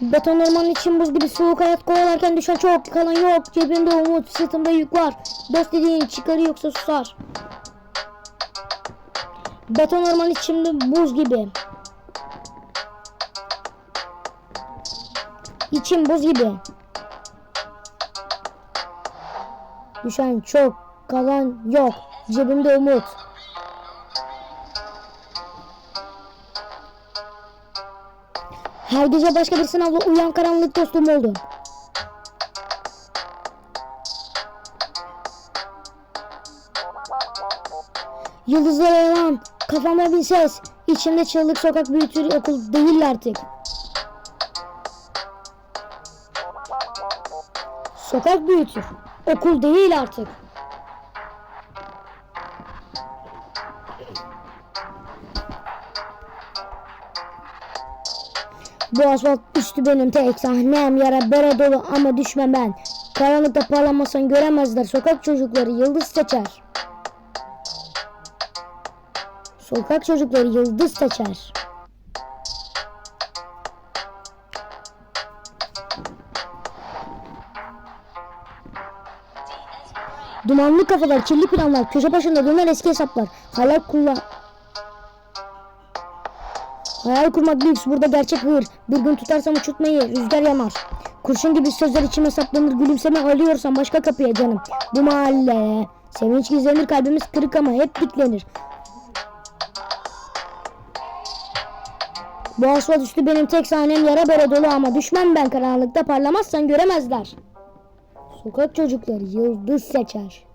Beton ormanın için buz gibi soğuk hayat kovalarken düşen çok kalan yok. Cebimde umut, sırtımda yük var. Dost dediğin çıkarı yoksa susar. Beton ormanın içimde buz gibi. İçim buz gibi. Düşen çok, kalan yok. Cebimde umut. Her gece başka bir sınavla uyan karanlık dostum oldu. Yıldızlara yalan, kafama bir ses. İçimde çığlık sokak büyütür okul değil artık. Sokak büyütür, okul değil artık. Bu asfalt üstü benim tek sahnem yara bere dolu ama düşmem ben. Karanlıkta parlamasan göremezler sokak çocukları yıldız seçer. Sokak çocukları yıldız seçer. Dumanlı kafalar, kirli planlar, köşe başında dönen eski hesaplar. Hayal kullan... Hayal kurmak lüks, burada gerçek hır. Bir gün tutarsam uçurtmayı, rüzgar yamar. Kurşun gibi sözler içime saplanır, gülümseme alıyorsam başka kapıya canım. Bu mahalle, sevinç gizlenir, kalbimiz kırık ama hep bitlenir. Bu asfalt üstü benim tek sahnem yara bere dolu ama düşmem ben karanlıkta parlamazsan göremezler. Sokak çocukları yıldız seçer.